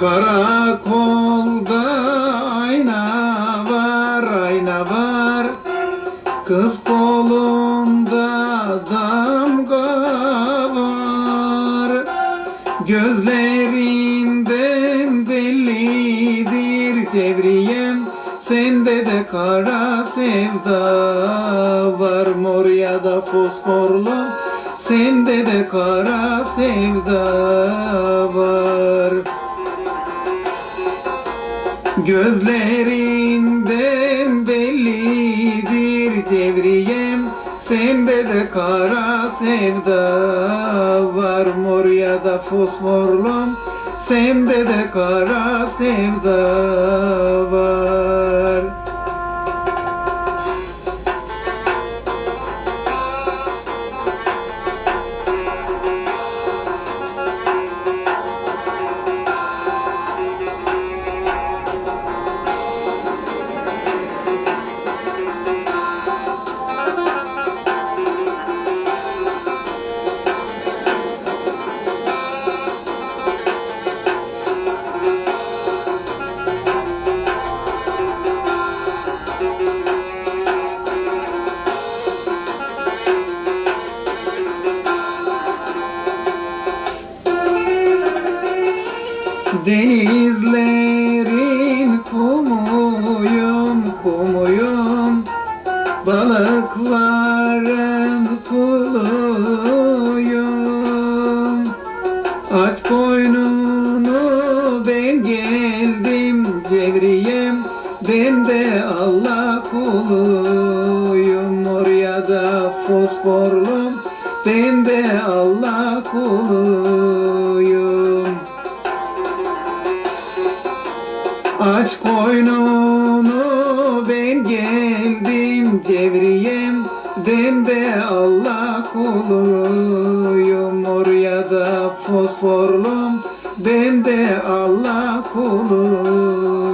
Karakolda ayna var, ayna var. Kız kolunda damga var. Gözlerinden bellidir devriyem. Sende de kara sevda var mor ya da fosforlu. Sende de kara sevda Gözlerinden bellidir devriyem. Sende de kara sevda var mor ya da fosforlu Sende de kara sevda var Denizlerin kumuyum, kumuyum. Balıkların kuluyum Aç koynunu ben geldim cevriyem. Ben de Allah kuluyum. Mor ya da fosforlum. Ben de Allah kuluyum Aç koynunu ben geldim cevriyem Ben de Allah kuluyum. Mor ya da fosforlum Ben de Allah kuluyum